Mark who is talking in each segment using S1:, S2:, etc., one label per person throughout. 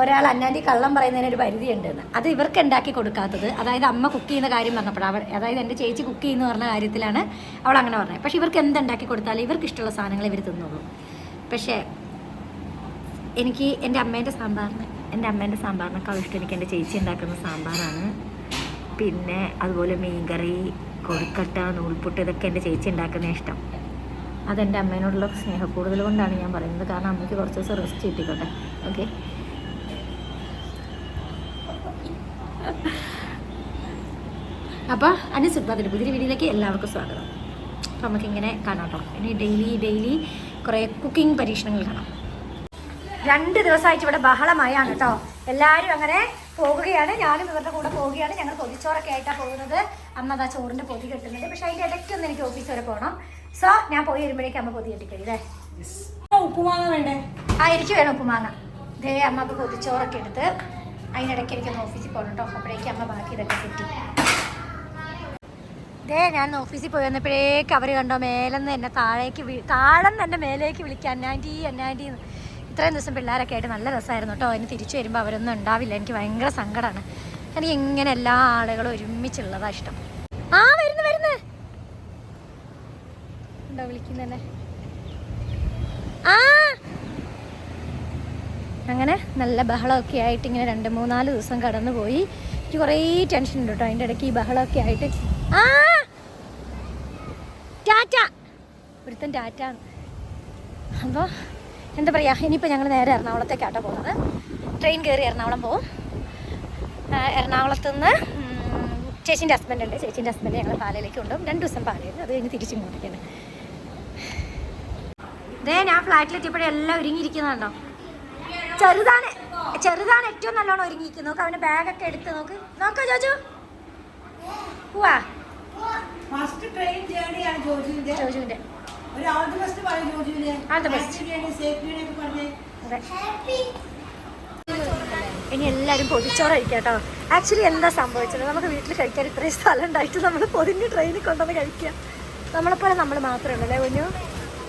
S1: ഒരാൾ അന്നാന്റെ കള്ളം പറയുന്നതിന് ഒരു പരിധിയുണ്ട് എന്ന് അത് ഇവർക്ക് ഉണ്ടാക്കി കൊടുക്കാത്തത്. അതായത് അമ്മ കുക്ക് ചെയ്യുന്ന കാര്യം പറഞ്ഞപ്പോൾ അവൾ അതായത് എന്റെ ചേച്ചി കുക്ക് ചെയ്യുന്ന പറഞ്ഞ കാര്യത്തിലാണ് അവൾ അങ്ങനെ പറഞ്ഞത്. പക്ഷേ ഇവർക്ക് എന്തുണ്ടാക്കി കൊടുത്താലും ഇവർക്ക് ഇഷ്ടമുള്ള സാധനങ്ങൾ ഇവർ തിന്നുള്ളൂ പക്ഷേ എനിക്ക് എന്റെ അമ്മേന്റെ സാമ്പാറിന് എന്റെ അമ്മേന്റെ സാമ്പാറിനേക്കാൾ ഇഷ്ടം. എനിക്ക് എന്റെ ചേച്ചി ഉണ്ടാക്കുന്ന സാമ്പാറാണ്. പിന്നെ അതുപോലെ മീൻകറി കൊഴുക്കട്ട നൂൽപുട്ട് ഇതൊക്കെ എന്റെ ചേച്ചി ഉണ്ടാക്കുന്ന ഇഷ്ടം. അതെന്റെ അമ്മേനോടുള്ള സ്നേഹക്കൂടുതൽ കൊണ്ടാണ് ഞാൻ പറയുന്നത്. കാരണം അമ്മയ്ക്ക് കുറച്ച് ദിവസം റെസ്റ്റ് കിട്ടിക്കോട്ടെ. ഓക്കെ അപ്പോൾ അനുസുൽപ്പാതിന്റെ പുതിയ വീഡിയോയിലേക്ക് എല്ലാവർക്കും സ്വാഗതം. അപ്പോൾ നമുക്കിങ്ങനെ കാണാം കേട്ടോ ഇനി ഡെയിലി ഡെയിലി കുറേ കുക്കിംഗ് പരീക്ഷണങ്ങൾ കാണാം. രണ്ട് ദിവസമായിട്ട് ഇവിടെ ബഹളമായാണ് കേട്ടോ. എല്ലാവരും അങ്ങനെ പോകുകയാണ്. ഞാനും ഇവരുടെ കൂടെ പോവുകയാണ് ഞങ്ങൾ പൊതിച്ചോറൊക്കെ ആയിട്ടാണ് പോകുന്നത്. അമ്മ അതാ ചോറിന്റെ പൊതി കെട്ടുന്നുണ്ട്. പക്ഷേ അതിന്റെ ഇടയ്ക്കൊന്ന് എനിക്ക് ഓഫീസ് വരെ പോകണം സോ ഞാൻ പോയി വരുമ്പോഴേക്കും അമ്മ പൊതി കെട്ടിക്കഴിയല്ലേ
S2: ഉപ്പുമാങ്ങ വേണ്ടേ?
S1: ആ എനിക്ക് വേണം ഉപ്പുമാങ്ങ. ദേ അമ്മ പൊതിച്ചോറൊക്കെ എടുത്ത് അതിനിടയ്ക്ക് എനിക്കൊന്ന് ഓഫീസിൽ പോകണം കേട്ടോ. അപ്പോഴേക്കും അമ്മ ബാക്കി ഇതൊക്കെ സെറ്റ് ദേ ഞാൻ ഓഫീസിൽ പോയി വന്നപ്പോഴേക്ക് അവർ കണ്ടോ മേലെന്ന് എന്നെ താഴേക്ക് താഴെന്ന് എന്റെ മേലേക്ക് വിളിക്കുക അന്നാന്റി അന്നാന്റി എന്ന്. ഇത്രയും ദിവസം പിള്ളേരൊക്കെ ആയിട്ട് നല്ല രസമായിരുന്നു കേട്ടോ. അതിന് തിരിച്ചു വരുമ്പോൾ അവരൊന്നും ഉണ്ടാവില്ല. എനിക്ക് ഭയങ്കര സങ്കടമാണ് എനിക്ക് ഇങ്ങനെ എല്ലാ ആളുകളും ഒരുമിച്ചുള്ളതാ ഇഷ്ടം. ആ വരുന്നു വരുന്നു. ഉണ്ടോ വിളിക്കുന്നതന്നെ ആ അങ്ങനെ നല്ല ബഹളമൊക്കെ ആയിട്ട് ഇങ്ങനെ രണ്ട് മൂന്നാൽ ദിവസം കടന്നു പോയി എനിക്ക് കുറേ ടെൻഷൻ ഉണ്ട് കേട്ടോ അതിന്റെ ഇടയ്ക്ക് ഈ ബഹളമൊക്കെ ആയിട്ട്. ആ! ടാറ്റ! ഒരുത്തൻ ടാറ്റ. അപ്പോൾ എന്താ പറയുക ഇനിയിപ്പോൾ ഞങ്ങൾ നേരെ എറണാകുളത്തേക്കാട്ടോ പോകുന്നത്. ട്രെയിൻ കയറി എറണാകുളം പോകും എറണാകുളത്ത് നിന്ന് ചേച്ചീന്റെ ഹസ്ബൻഡ് ഉണ്ട്. ചേച്ചീന്റെ ഹസ്ബൻഡ് ഞങ്ങൾ പാലയിലേക്ക് കൊണ്ടുപോകും. രണ്ട് ദിവസം പാലയിൽ. അത് കഴിഞ്ഞ് തിരിച്ചിങ്ങോട്ടേക്കാണ്. ദേ ഞാൻ ഫ്ലാറ്റിലെത്തിയപ്പോഴെല്ലാം ഒരുങ്ങിയിരിക്കുന്നുണ്ടോ ചെറുതാണ്. ചെറുതാണ് ഏറ്റവും നല്ലോണം ഒരുങ്ങിക്ക് നോക്ക് അവന് ബാഗൊക്കെ എടുത്ത് നോക്ക്. നോക്കോ ജോജു. പോവാ.
S2: ഫസ്റ്റ് ട്രെയിൻ ജേർണിയാണ് ജോജുവിന്റെ
S1: ചോജുവിന്റെ
S2: ഒരു ഓൾ ദി ബെസ്റ്റ് പറയും ജോജുവിന്.
S1: All the best.
S2: സേഫ്റ്റി ഒക്കെ പറഞ്ഞേ.
S1: അതെ. ഇനി എല്ലാവരും പൊതിച്ചോറ് കഴിക്കാം കേട്ടോ. ആക്ച്വലി എന്താ സംഭവിച്ചത്? നമുക്ക് വീട്ടിൽ കഴിക്കാൻ ഇത്രയും സ്ഥലം ഉണ്ടായിട്ട് നമ്മൾ പൊതിഞ്ഞ് ട്രെയിനിൽ കൊണ്ടുവന്ന് കഴിക്കുക നമ്മളെപ്പോലെ നമ്മൾ മാത്രമേ ഉള്ളൂ അല്ലേ കുഞ്ഞു?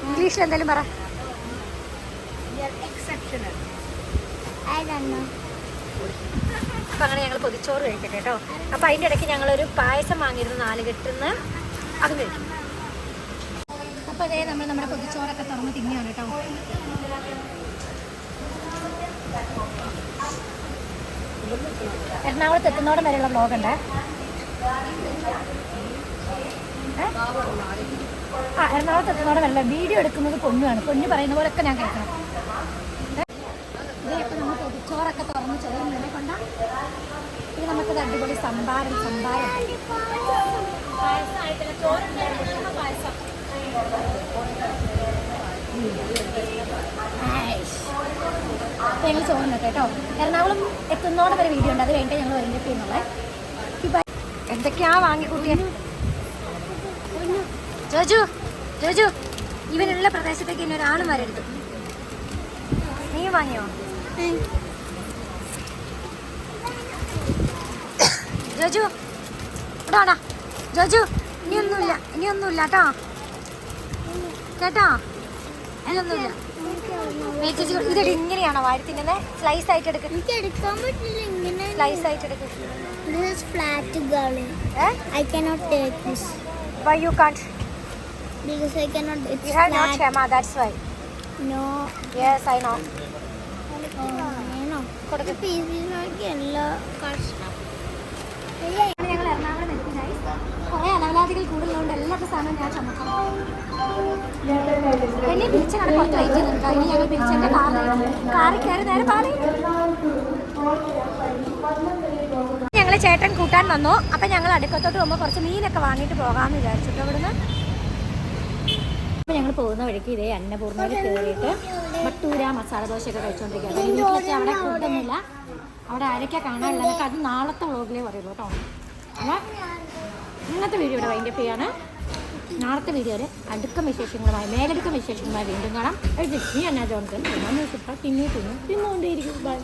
S1: ഇംഗ്ലീഷിൽ എന്തായാലും പറ.
S2: എക്സെപ്ഷണൽ
S1: അപ്പം അങ്ങനെ ഞങ്ങൾ പൊതിച്ചോറ് കഴിക്കട്ടെ കേട്ടോ. അപ്പം അതിന്റെ ഇടയ്ക്ക് ഞങ്ങളൊരു പായസം വാങ്ങിയിരുന്നു നാല് കെട്ടിന്ന്. അത് കഴിക്കും അപ്പോൾ അതേ നമ്മൾ നമ്മുടെ പൊതിച്ചോറൊക്കെ തുറന്ന് തിന്നെയാണ് കേട്ടോ. എറണാകുളത്ത് എത്തുന്നോടം വരെയുള്ള ബ്ലോഗ് ഉണ്ട് ആ എറണാകുളത്ത് എത്തുന്നോടം വരെയുള്ള വീഡിയോ എടുക്കുന്നത് പൊന്നുമാണ് പൊന്നു പറയുന്ന പോലൊക്കെ ഞാൻ കേൾക്കണം ഇതിപ്പോൾ നമ്മൾ പൊതിച്ചോറൊക്കെ തുറന്ന് ചോറുന്നതിനെ കൊണ്ട ഇത് നമുക്കത് അടിപൊളി സംഭാരം സംഭാരം. ഞങ്ങൾ ചോറുണ്ട് കേട്ടോ. എറണാകുളം എത്തുന്നോടെ വരെ വീഡിയോ ഉണ്ട്. അത് കഴിഞ്ഞിട്ട് ഞങ്ങൾ വൈകിട്ട് ചെയ്യുന്നുള്ളേ എന്തൊക്കെയാ വാങ്ങിക്കൂട്ടിയ? ജോജു ജോജു. ഇവനുള്ള പ്രദേശത്തേക്ക് ഇനി ഒരാളും വരരുത്. നീ വാങ്ങിയോ? ജോജു ഇടാടാ ജോജു ഇനിയൊന്നുമില്ല ഇനിയൊന്നുമില്ല കേട്ടോ കേട്ടോ? ഇനിയൊന്നുമില്ല. മേച്ചേച്ചി ഇതെടി ഇങ്ങനെയാണോ വാരി തിന്നുന്നത് സ്ലൈസ് ആയിട്ട് എടുക്ക്.
S3: എനിക്ക് എടുക്കാൻ പറ്റില്ല ഇങ്ങനെ
S1: സ്ലൈസ് ആയിട്ട് എടുക്ക്.
S3: This flat girl.
S1: ഏ?
S3: I cannot take this.
S1: Why you can't
S3: because I cannot It's
S1: you have
S3: no.
S1: ക്ഷമ that's why
S3: no
S1: yes I know കൊടുക്ക്.
S3: പീസിനൊക്കെ എല്ലാ കഷ്ണം
S1: ഞങ്ങൾ എറണാകുളം എത്തിനായി കുറേ ഞാൻ നേരെ ചേട്ടൻ കൂട്ടാൻ വന്നു. അപ്പം ഞങ്ങൾ അടുക്കത്തോട്ട് പോകുമ്പോൾ കുറച്ച് മീനൊക്കെ വാങ്ങിട്ട് പോകാമെന്ന് വിചാരിച്ചിട്ട് ഇവിടുന്ന് അപ്പം ഞങ്ങൾ പോകുന്ന വഴിക്ക് ഇതേ അന്നപൂർണയിൽ കയറിയിട്ട് മട്ടൂര മസാല ദോശയൊക്കെ കഴിച്ചുകൊണ്ടിരിക്കുകയാണ് ഈ വീട്ടിലെത്തി അവിടെ കൂട്ടുന്നില്ല അവിടെ ആരൊക്കെ കാണാനില്ല എന്നൊക്കെ അത് നാളത്തെ വ്ളോഗിലേ പറയുള്ളൂ കേട്ടോ. അപ്പോൾ ഇന്നത്തെ വീഡിയോ ഇവിടെ വൈൻഡപ്പ് ചെയ്യാണ്. നാളത്തെ വീഡിയോയിൽ അടുക്കം വിശേഷങ്ങളുമായി മേലടുക്കം വിശേഷങ്ങളുമായി വീണ്ടും കാണാം. അത് നീ എന്നാ ജോൺസൺ? പിന്നെ തിന്നു പിന്നെ തിന്നുകൊണ്ടേയിരിക്കും ബൈ